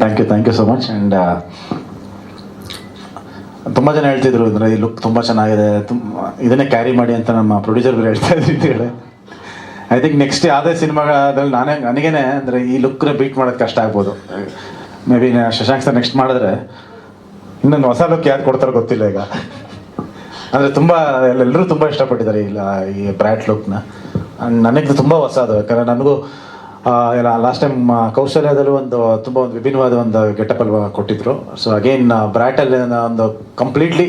Thank you thank you so much and ತುಂಬ ಜನ ಹೇಳ್ತಿದ್ರು ಅಂದರೆ ಈ ಲುಕ್ ತುಂಬ ಚೆನ್ನಾಗಿದೆ ತುಂಬ ಇದನ್ನೇ ಕ್ಯಾರಿ ಮಾಡಿ ಅಂತ ನಮ್ಮ ಪ್ರೊಡ್ಯೂಸರ್ ಹೇಳ್ತಾ ಇದ್ರು ಅಂತೇಳಿ ಐ ಥಿಂಕ್ ನೆಕ್ಸ್ಟ್ ಯಾವುದೇ ಸಿನಿಮಾಗಳಲ್ಲಿ ನಾನೇ, ನನಗೇನೆ ಅಂದರೆ ಈ ಲುಕ್ನ ಬೀಟ್ ಮಾಡೋದು ಕಷ್ಟ ಆಗ್ಬೋದು. May be Shashank sir next ಮಾಡಿದ್ರೆ ಇನ್ನೊಂದು ಹೊಸ ಲುಕ್ ಯಾರು ಕೊಡ್ತಾರೋ ಗೊತ್ತಿಲ್ಲ ಈಗ. ಅಂದರೆ ತುಂಬ, ಎಲ್ಲರೂ ತುಂಬ ಇಷ್ಟಪಟ್ಟಿದ್ದಾರೆ ಇಲ್ಲ ಈ ಬ್ರ್ಯಾಟ್ ಲುಕ್ನ ನನಗೆ ತುಂಬ ಹೊಸ ಅದು. ಯಾಕಂದರೆ ನನಗೂ ಲಾಸ್ಟ್ ಟೈಮ್ ಕೌಶಲ್ಯದಲ್ಲೂ ಒಂದು, ತುಂಬ ಒಂದು ವಿಭಿನ್ನವಾದ ಒಂದು ಗೆಟಪ್ ಅಲ್ವಾ ಕೊಟ್ಟಿದ್ರು. ಸೊ ಅಗೇನ್ ಬ್ರ್ಯಾಟಲ್ಲಿ ಒಂದು ಕಂಪ್ಲೀಟ್ಲಿ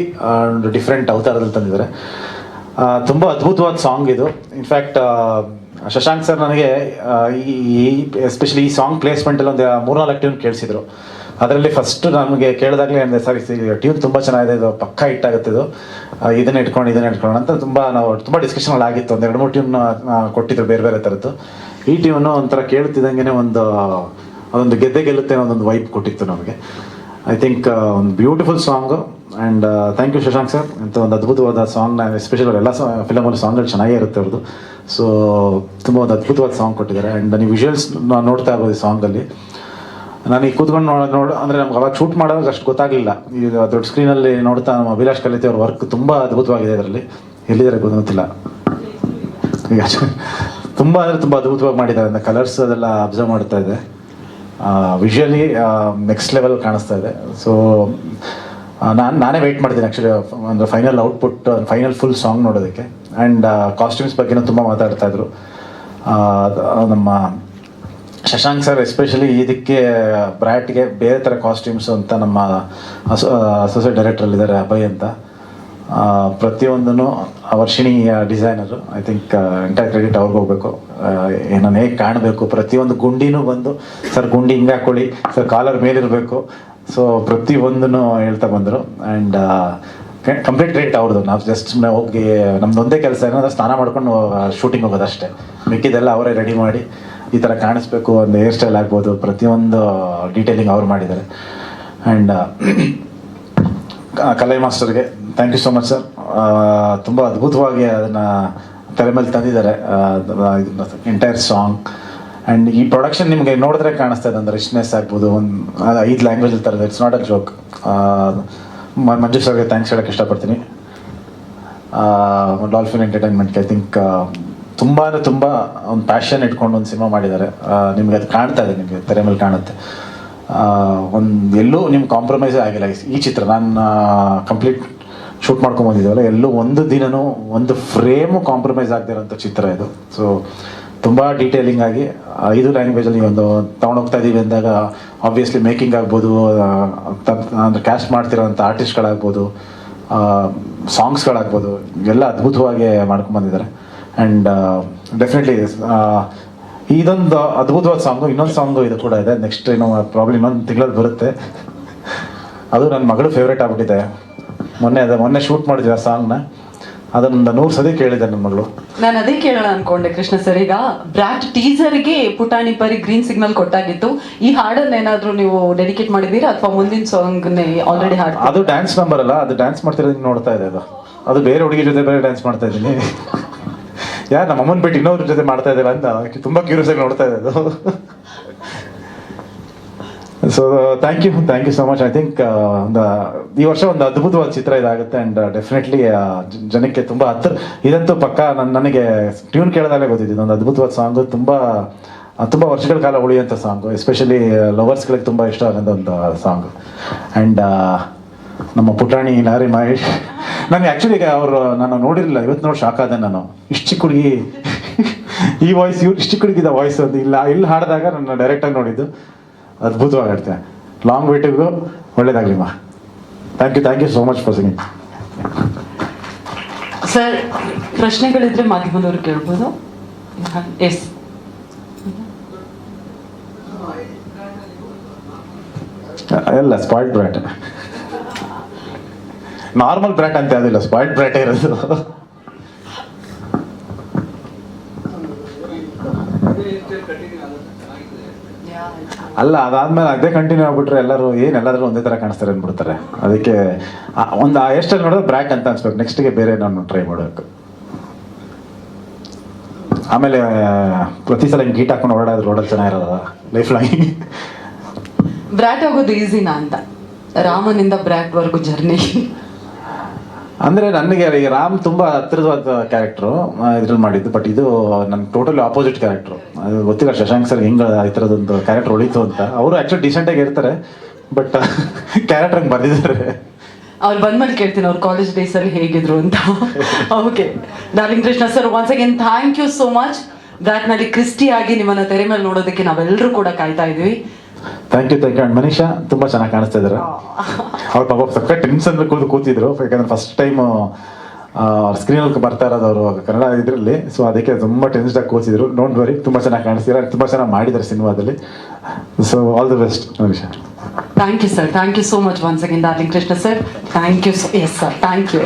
ಒಂದು ಡಿಫ್ರೆಂಟ್ ಅವತಾರದಲ್ಲಿ ತಂದಿದ್ದಾರೆ. ತುಂಬ ಅದ್ಭುತವಾದ ಸಾಂಗ್ ಇದು. ಇನ್ಫ್ಯಾಕ್ಟ್ ಶಶಾಂಕ್ ಸರ್ ನನಗೆ ಈ ಎಸ್ಪೆಷಲಿ ಈ ಸಾಂಗ್ ಪ್ಲೇಸ್ಮೆಂಟಲ್ಲಿ ಒಂದು ಮೂರ್ನಾಲ್ಕು ಟ್ಯೂನ್ ಕೇಳಿಸಿದ್ರು. ಅದರಲ್ಲಿ ಫಸ್ಟ್ ನಮಗೆ ಕೇಳಿದಾಗಲೇ ಅಂದರೆ ಸರಿ ಟ್ಯೂನ್ ತುಂಬ ಚೆನ್ನಾಗಿದೆ, ಇದು ಪಕ್ಕ ಹಿಟ್ಟಾಗುತ್ತೆ ಇದು. ಇದನ್ನ ಇಟ್ಕೊಂಡು ಇದನ್ನ ಇಟ್ಕೊಂಡು ಅಂತ ತುಂಬ ನಾವು, ತುಂಬ ಡಿಸ್ಕಷನ್ ಆಗಿತ್ತು. ಒಂದು ಎರಡು ಮೂರು ಟ್ಯೂನ್ ಕೊಟ್ಟಿದ್ರು ಬೇರೆ ಬೇರೆ ಥರದ್ದು ಈ ಟ್ಯೂನು ಒಂಥರ ಕೇಳ್ತಿದ್ದಂಗೆ ಒಂದು, ಅದೊಂದು ಗೆದ್ದೆ ಗೆಲ್ಲುತ್ತೆ ಅನ್ನೋದೊಂದು ವೈಪ್ ಕೊಟ್ಟಿತ್ತು ನಮಗೆ. ಐ ಥಿಂಕ್ ಒಂದು beautiful song and thank you Shashank sir ಅಂತ ಒಂದು ಅದ್ಭುತವಾದ ಸಾಂಗ್ನ ಎಸ್ಪೆಷಲ್ ಎಲ್ಲ ಫಿಲಮಲ್ಲಿ ಸಾಂಗ್ಗಳು ಚೆನ್ನಾಗೇ ಇರುತ್ತೆ ಅವ್ರದ್ದು ಸೊ ತುಂಬ ಒಂದು ಅದ್ಭುತವಾದ ಸಾಂಗ್ ಕೊಟ್ಟಿದ್ದಾರೆ. ಆ್ಯಂಡ್ ನೀವು ವಿಜುವಲ್ಸ್ ನೋಡ್ತಾ ಇರ್ಬೋದು ಈ ಸಾಂಗಲ್ಲಿ ನಾನು ಈ ಕೂತ್ಕೊಂಡು ನೋಡ ನೋಡ ಅಂದರೆ ನಮ್ಗೆ ಅವಾಗ ಶೂಟ್ ಮಾಡೋವಾಗ ಅಷ್ಟು ಗೊತ್ತಾಗಲಿಲ್ಲ. ಈಗ ದೊಡ್ಡ ಸ್ಕ್ರೀನಲ್ಲಿ ನೋಡ್ತಾ ನಮ್ಮ ಅಭಿಲಾಷ್ ಕಲಿತೆ ಅವ್ರ ವರ್ಕ್ ತುಂಬ ಅದ್ಭುತವಾಗಿದೆ ಇದರಲ್ಲಿ. ಎಲ್ಲಿದ್ದಾರೆ ಗೊತ್ತಿಲ್ಲ. ತುಂಬ ಅಂದರೆ ತುಂಬ ಅದ್ಭುತವಾಗಿ ಮಾಡಿದ್ದಾರೆ. ಅಂದರೆ ಕಲರ್ಸ್ ಅದೆಲ್ಲ ಅಬ್ಸರ್ವ್ ಮಾಡ್ತಾ ಇದೆ. ವಿಷುವಲಿ ನೆಕ್ಸ್ಟ್ ಲೆವೆಲ್ ಕಾಣಿಸ್ತಾ ಇದೆ. ಸೊ ನಾನು ನಾನೇ ವೆಯ್ಟ್ ಮಾಡ್ತೀನಿ ಆ್ಯಕ್ಚುಲಿ ಅಂದರೆ final output final full song ನೋಡೋದಕ್ಕೆ. ಆ್ಯಂಡ್ ಕಾಸ್ಟ್ಯೂಮ್ಸ್ ಬಗ್ಗೆನೂ ತುಂಬ ಮಾತಾಡ್ತಾ ಇದ್ರು. ಆ, ಅದು ನಮ್ಮ ಶಶಾಂಕ್ ಸರ್ ಎಸ್ಪೆಷಲಿ ಇದಕ್ಕೆ ಬ್ರ್ಯಾಟ್ಗೆ ಬೇರೆ ಥರ ಕಾಸ್ಟ್ಯೂಮ್ಸ್ ಅಂತ ನಮ್ಮ ಅಸೋಸಿಯೇಟ್ ಡೈರೆಕ್ಟ್ರಲ್ಲಿದ್ದಾರೆ ಅಭಯ್ ಅಂತ. ಪ್ರತಿಯೊಂದನ್ನು Varshini designer I think entire credit ಅವ್ರಿಗೆ ಹೋಗ್ಬೇಕು. ಏನನ್ನು ಹೇಗೆ ಕಾಣಬೇಕು, ಪ್ರತಿಯೊಂದು ಗುಂಡಿನೂ ಬಂದು, ಸರ್, ಗುಂಡಿ ಹಿಂಗೆ ಹಾಕೊಳ್ಳಿ, ಸರ್, ಕಾಲರ್ ಮೇಲಿರಬೇಕು. ಸೊ ಪ್ರತಿಯೊಂದನ್ನು ಹೇಳ್ತಾ ಬಂದರು. ಆ್ಯಂಡ್ ಕಂಪ್ಲೀಟ್ ರೇಟ್ ಅವ್ರದ್ದು ನಾವು ಜಸ್ಟ್ ಹೋಗಿ ನಮ್ದು ಒಂದೇ ಕೆಲಸ ಏನಂದ್ರೆ ಸ್ನಾನ ಮಾಡ್ಕೊಂಡು ಶೂಟಿಂಗ್ ಹೋಗೋದು ಅಷ್ಟೇ ಮಿಕ್ಕಿದೆಲ್ಲ ಅವರೇ ರೆಡಿ ಮಾಡಿ. ಈ ಥರ ಕಾಣಿಸ್ಬೇಕು ಒಂದು ಹೇರ್ ಸ್ಟೈಲ್ ಆಗ್ಬೋದು, ಪ್ರತಿಯೊಂದು ಡೀಟೇಲಿಂಗ್ ಅವ್ರು ಮಾಡಿದ್ದಾರೆ. ಆ್ಯಂಡ್ ಕಲೆ ಮಾಸ್ಟರ್ಗೆ thank you so much sir ತುಂಬ ಅದ್ಭುತವಾಗಿ ಅದನ್ನು ತೆರೆ ಮೇಲೆ ತಂದಿದ್ದಾರೆ ಎಂಟೈರ್ ಸಾಂಗ್ ಆ್ಯಂಡ್ ಈ ಪ್ರೊಡಕ್ಷನ್ ನಿಮಗೆ ನೋಡಿದ್ರೆ ಕಾಣಿಸ್ತಾ ಇದೆ, ಅಂದರೆ ರಿಚ್ನೆಸ್ ಆಗ್ಬೋದು, ಒಂದು ಐದು ಲ್ಯಾಂಗ್ವೇಜ್ ಥರದ it's not a joke Manju ಸರ್ಗೆ ಥ್ಯಾಂಕ್ಸ್ ಹೇಳೋಕ್ಕೆ ಇಷ್ಟಪಡ್ತೀನಿ. ಡಾಲ್ಫಿನ್ ಎಂಟರ್ಟೈನ್ಮೆಂಟ್ಗೆ ಐ ಥಿಂಕ್ ತುಂಬ ಅಂದರೆ ತುಂಬ ಒಂದು ಪ್ಯಾಷನ್ ಇಟ್ಕೊಂಡು ಒಂದು ಸಿನಿಮಾ ಮಾಡಿದ್ದಾರೆ ನಿಮಗೆ ಅದು ಕಾಣ್ತಾ ಇದೆ, ನಿಮಗೆ ತೆರೆ ಮೇಲೆ ಕಾಣುತ್ತೆ. ಒಂದು ಎಲ್ಲೂ ನಿಮ್ಮ ಕಾಂಪ್ರಮೈಸ್ ಆಗಿಲ್ಲ. ಈ- ಚಿತ್ರ ನಾನು ಕಂಪ್ಲೀಟ್ ಶೂಟ್ ಮಾಡ್ಕೊಂಡು ಬಂದಿದ್ದೆವಲ್ಲ, ಎಲ್ಲೂ ಒಂದು ದಿನನೂ, ಒಂದು ಫ್ರೇಮು ಕಾಂಪ್ರಮೈಸ್ ಆಗದಿರೋಂಥ ಚಿತ್ರ ಇದು. ಸೊ ತುಂಬ ಡೀಟೇಲಿಂಗ್ ಆಗಿ, ಐದು ಲ್ಯಾಂಗ್ವೇಜಲ್ಲಿ ಒಂದು ತೊಗೊಂಡೋಗ್ತಾ ಇದ್ದೀವಿ ಅಂದಾಗ ಆಬ್ವಿಯಸ್ಲಿ ಮೇಕಿಂಗ್ ಆಗ್ಬೋದು ಅಂದರೆ ಕ್ಯಾಸ್ಟ್ ಮಾಡ್ತಿರೋಂಥ ಆರ್ಟಿಸ್ಟ್ಗಳಾಗ್ಬೋದು ಸಾಂಗ್ಸ್ಗಳಾಗ್ಬೋದು ಎಲ್ಲ ಅದ್ಭುತವಾಗಿ ಮಾಡ್ಕೊಂಡ್ಬಂದಿದ್ದಾರೆ ಆ್ಯಂಡ್ ಡೆಫಿನೆಟ್ಲಿ ಇದೊಂದು ಅದ್ಭುತವಾದ ಸಾಂಗು ಇನ್ನೊಂದು ಸಾಂಗು ಇದು ಕೂಡ ಇದೆ. ನೆಕ್ಸ್ಟ್ ಏನೋ ಪ್ರಾಬ್ಲಮ್ ಇನ್ನೊಂದು ತಿಂಗಳಲ್ಲಿ ಬರುತ್ತೆ. ಅದು ನನ್ನ ಮಗಳು ಫೇವ್ರೇಟ್ ಆಗ್ಬಿಟ್ಟಿದೆ. ಮೊನ್ನೆ ಅದೇ ಮೊನ್ನೆ ಶೂಟ್ ಮಾಡಿದ್ವಿ ಆ ಸಾಂಗ್ನ ಅದನ್ನ ನೂರು ಸದಿ ಕೇಳಿದೆ ನನ್ನ ಮಗಳು. ನಾನು ಅದೇ ಕೇಳೋಣ ಅನ್ಕೊಂಡೆ ಕೃಷ್ಣ ಸರ್. ಈಗ ಬ್ರಾಟ್ ಟೀಸರ್ಗೆ ಪುಟಾಣಿ ಪರಿ ಗ್ರೀನ್ ಸಿಗ್ನಲ್ ಕೊಟ್ಟಾಗಿತ್ತು ಈ ಹಾಡನ್ನ ಏನಾದ್ರೂ ನೀವು ಡೆಡಿಕೇಟ್ ಮಾಡಿದೀರಾ ಅಥವಾ ಮುಂದಿನ ಸಾಂಗ್ ಆಲ್ರೆಡಿ ಹಾಡ್ ಅದು ಡ್ಯಾನ್ಸ್ ನಂಬರ್ ಅಲ್ಲ ಅದು ಡ್ಯಾನ್ಸ್ ಮಾಡ್ತಿರೋದನ್ನ ನೋಡ್ತಾ ಇದೆ ಅದು. ಅದು ಬೇರೆ ಹುಡುಗಿ ಜೊತೆ ಬೇರೆ ಡ್ಯಾನ್ಸ್ ಮಾಡ್ತಾ ಇದ್ದೀನಿ. ಯಾರು ನಮ್ಮ ಅಮ್ಮನ ಬಿಟ್ಟು ಇನ್ನೊಬ್ರ ಜೊತೆ ಮಾಡ್ತಾ ಇದ್ದೇವೆ ಅಂತ. ತುಂಬಾ ಕ್ಯೂರಿಯಸ್ ಆಗಿ ನೋಡ್ತಾ ಇದೆ ಅದು so thank you thank you so much I think ಒಂದು, ಈ ವರ್ಷ ಒಂದು ಅದ್ಭುತವಾದ ಚಿತ್ರ ಇದಾಗುತ್ತೆ ಅಂಡ್ ಡೆಫಿನೆಟ್ಲಿ ಜನಕ್ಕೆ ತುಂಬ ಹತ್ರ ಇದಂತೂ ಪಕ್ಕ ನನ್ನ ನನಗೆ ಟ್ಯೂನ್ ಕೇಳಿದಾಗಲೇ ಗೊತ್ತಿದ್ದು ಒಂದು ಅದ್ಭುತವಾದ ಸಾಂಗು ತುಂಬ ತುಂಬ ವರ್ಷಗಳ ಕಾಲ ಉಳಿಯುವಂಥ ಸಾಂಗು ಎಸ್ಪೆಷಲಿ ಲವರ್ಸ್ಗಳಿಗೆ ತುಂಬ ಇಷ್ಟ ಆಗೋಂಥ ಒಂದು ಸಾಂಗು ಆ್ಯಂಡ್ ನಮ್ಮ ಪುಟಾಣಿ ನಾರಿ ಮಹೇಶ್ ನನಗೆ ಆ್ಯಕ್ಚುಲಿ ಈಗ ಅವರು ನಾನು ನೋಡಿರಲಿಲ್ಲ ಇವತ್ತು ನೋಡಿ ಶಾಕ್ ಆದೆ ನಾನು. ಇಷ್ಟು ಚಿಕ್ಕ ಹುಡುಗಿ ಈ ವಾಯ್ಸ್ ಇವ್ರು ಇಷ್ಟು ಚಿಕ್ಕ ಹುಡುಗಿದ ವಾಯ್ಸ್ ಅದು ಇಲ್ಲ. ಇಲ್ಲಿ ಹಾಡಿದಾಗ ನಾನು ಡೈರೆಕ್ಟಾಗಿ ನೋಡಿದ್ದು. ಅದ್ಭುತವಾಗಿ ಹಾಡ್ತೇನೆ ಲಾಂಗ್ ವೇಟಿಗೂ ಒಳ್ಳೇದಾಗಲಿ ಮಾ. Thank you thank you so much for singing sir ಪ್ರಶ್ನೆಗಳಿದ್ರೆ ಮಾಧ್ಯಮದವರು ಕೇಳ್ಬೋದು. ಎಸ್ ಎಲ್ಲ ಸ್ಪಾಯ್ಡ್ ಬ್ರ್ಯಾಟ್ ನಾರ್ಮಲ್ ಬ್ರ್ಯಾಟ್ ಅಂತ ಯಾವುದಿಲ್ಲ ಸ್ಪಾಯ್ಡ್ ಬ್ರ್ಯಾಟೇ ಇರೋದು. ಅಲ್ಲ, ಅದಾದ್ಮೇಲೆ ಅದೇ ಕಂಟಿನ್ಯೂ ಆಗ್ಬಿಟ್ರೆ ಎಲ್ಲರೂ ಏನ್ ಎಲ್ಲಾದ್ರೂ ಒಂದೇ ತರ ಕಾಣಿಸ್ತಾರೆ ಅಂದ್ಬಿಡ್ತಾರೆ. ಅದಕ್ಕೆ ಒಂದು ಎಷ್ಟಲ್ಲಿ ನೋಡಿದ್ರೆ ಬ್ರ್ಯಾಕ್ ಅಂತ ಅನ್ಸ್ಬೇಕು. ನೆಕ್ಸ್ಟ್ಗೆ ಬೇರೆ ನಾನು ಟ್ರೈ ಮಾಡಬೇಕು. ಆಮೇಲೆ, ಪ್ರತಿ ಸಲ ಗೀಟ್ ಹಾಕೊಂಡು ಓಡಾಡೋದು ರೋಡಲ್ಲಿ ಚೆನ್ನಾಗಿರೋದ ಲೈಫ್ ಲಾಂಗ್ ಬ್ರ್ಯಾಟ್ ಆಗೋದು ಈಸಿನಾ ಅಂತ. ರಾಮನಿಂದ ಬ್ರ್ಯಾಟ್ ವರ್ಗು ಜರ್ನಿ ಅಂದರೆ ನನಗೆ ರಾಮ್ ತುಂಬ ಹತ್ತಿರವಾದ ಕ್ಯಾರೆಕ್ಟ್ರು ಇದ್ರಲ್ಲಿ ಮಾಡಿದ್ದು ಬಟ್ ಇದು ನನ್ನ ಟೋಟಲಿ ಆಪೋಸಿಟ್ ಕ್ಯಾರೆಕ್ಟ್ರು ಅದು ಗೊತ್ತಿಲ್ಲ, ಶಶಾಂಕ್ ಸರ್ ಹಿಂಗೆ ಈ ಥರದೊಂದು ಕ್ಯಾರೆಕ್ಟರ್ ಉಳಿತು ಅಂತ. ಅವರು ಆ್ಯಕ್ಚುಲಿ ಡಿಸೆಂಟಾಗಿ ಇರ್ತಾರೆ ಬಟ್ ಕ್ಯಾರೆಕ್ಟರ್ ಹಂಗೆ ಬರ್ದಿದ್ದಾರೆ. ಅವ್ರು ಬಂದ್ಮೇಲೆ ಕೇಳ್ತೀನಿ, ಅವ್ರು ಕಾಲೇಜ್ ಡೇಸ್ ಅಲ್ಲಿ ಹೇಗಿದ್ರು ಅಂತ. Okay darling Krishna sir once again thank you so much ಬ್ರ್ಯಾಟ್ನಲ್ಲಿ Christy ಆಗಿ ನಿಮ್ಮನ್ನ ತೆರೆ ಮೇಲೆ ನೋಡೋದಕ್ಕೆ ನಾವೆಲ್ಲರೂ ಕೂಡ ಕಾಯ್ತಾ ಇದೀವಿ. Thank you thank you and Manisha ತುಂಬ ಚೆನ್ನಾಗಿ ಕಾಣಿಸ್ತಾ ಇದ್ದಾರೆ ಅವ್ರು ಪಾಪ ಸಕ್ಕ ಟೆನ್ಷನ್ ಕೂತು ಕೂತಿದ್ರು. ಯಾಕಂದ್ರೆ ಫಸ್ಟ್ ಟೈಮ್ ಸ್ಕ್ರೀನಲ್ಲಿ ಬರ್ತಾ ಇರೋದು ಅವರು ಕನ್ನಡ ಇದರಲ್ಲಿ. ಸೊ ಅದಕ್ಕೆ ತುಂಬ ಟೆನ್ಸ್ಡ್ ಆಗಿ ಕೂತಿದ್ರು. ಡೋಂಟ್ ವರಿ ತುಂಬ ಚೆನ್ನಾಗಿ ಕಾಣಿಸ್ತೀರಾ? ತುಂಬ ಚೆನ್ನಾಗಿ ಮಾಡಿದ್ದಾರೆ ಸಿನಿಮಾದಲ್ಲಿ. So all the best Manisha thank you sir thank you so much once again darling Krishna sir thank you yes sir thank you